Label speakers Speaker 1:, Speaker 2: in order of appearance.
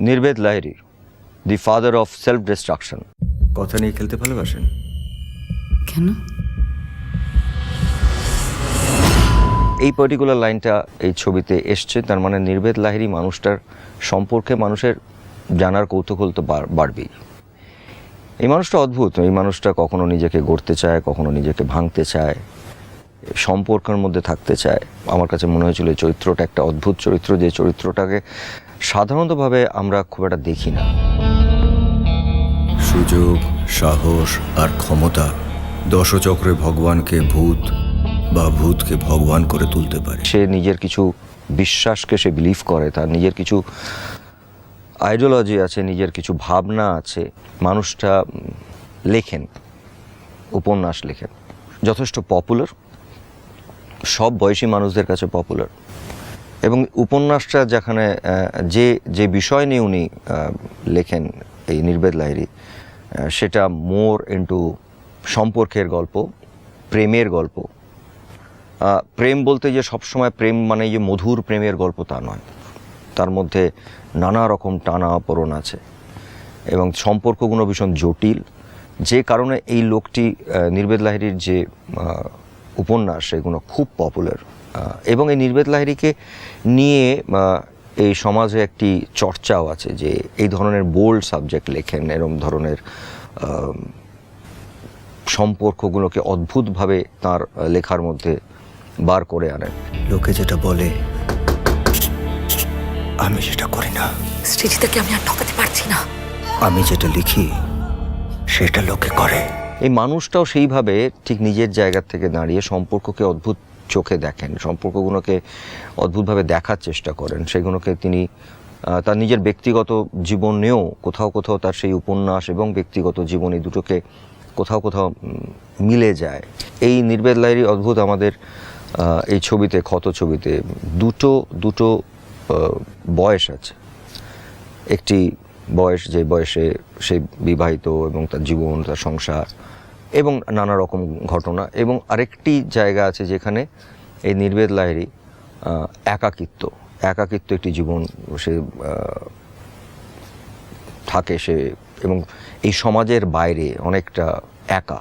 Speaker 1: Nirbed Lahiri the father of self destruction
Speaker 2: কথা নিয়ে খেলতে ভালোবাসেন?
Speaker 3: কেন?
Speaker 1: এই পার্টিকুলার লাইনটা এই ছবিতে এসছে তার মানে নির্বেদ লাহিরি মানুষটার সম্পর্কে মানুষের জানার কৌতূহল তো বাড়- বাড়বেই। এই মানুষটা অদ্ভুত এই মানুষটা কখনো নিজেকে গড়তে চায় কখনো নিজেকে ভাঙতে চায় সম্পর্কের মধ্যে থাকতে চায়। আমার কাছে মনে হয়েছিল এই চরিত্রটা একটা অদ্ভুত চরিত্র যে চরিত্রটাকে সাধারণতভাবে আমরা খুব একটা দেখি না।
Speaker 2: সুযোগ সাহস আর ক্ষমতা দশচক্রে ভগবানকে ভূত বা ভূতকে ভগবান করে তুলতে পারে।
Speaker 1: সে নিজের কিছু বিশ্বাসকে সে বিলিভ করে তার নিজের কিছু আইডিওলজি আছে নিজের কিছু ভাবনা আছে মানুষটা লেখেন উপন্যাস লেখেন। যথেষ্ট পপুলার সব বয়সী মানুষদের কাছে পপুলার এবং উপন্যাসটা যেখানে যে যে বিষয় নিয়ে উনি লেখেন এই নির্বেদ লাহিরি সেটা মোর ইন্টু সম্পর্কের গল্প, প্রেমের গল্প। প্রেম বলতে যে সবসময় প্রেম মানে যে মধুর প্রেমের গল্প তা নয়। তার মধ্যে নানা রকম টানা পড়ন আছে এবং সম্পর্কগুলো ভীষণ জটিল। যে কারণে এই লোকটি নির্বেদ লাহিড়ির যে উপন্যাস সেগুলো খুব পপুলার এবং এই নির্বেদ লাহিড়িকে নিয়ে এই সমাজে একটি চর্চাও আছে যে এই ধরনের বোল্ড সাবজেক্ট লেখেন এরম ধরনের সম্পর্কগুলোকে অদ্ভুতভাবে তার লেখার মধ্যে বার করে আনেন।
Speaker 2: লোকে যেটা বলে আমি সেটা করি না।
Speaker 3: সৃজিতাকে আমি আর ঠকাতে পারছি না।
Speaker 2: আমি যেটা লিখি সেটা লোকে করে।
Speaker 1: এই মানুষটাও সেইভাবে ঠিক নিজের জায়গা থেকে দাঁড়িয়ে সম্পর্ককে অদ্ভুত চোখে দেখেন, সম্পর্কগুলোকে অদ্ভুতভাবে দেখার চেষ্টা করেন। সেগুলোকে তিনি তার নিজের ব্যক্তিগত জীবনেও কোথাও কোথাও তার সেই উপন্যাস এবং ব্যক্তিগত জীবন এই দুটোকে কোথাও কোথাও মিলে যায়। এই নির্বেদ লাইরি অদ্ভুত আমাদের এই ছবিতে, ক্ষত ছবিতে দুটো দুটো বয়স আছে। একটি বয়স যে বয়সে সে বিবাহিত এবং তার জীবন, তার সংসার এবং নানা রকম ঘটনা এবং আরেকটি জায়গা আছে যেখানে এই নির্বেদ লাহেরি একাকিত্ব একাকিত্ব একটি জীবন সে থাকে সে এবং এই সমাজের বাইরে অনেকটা একা।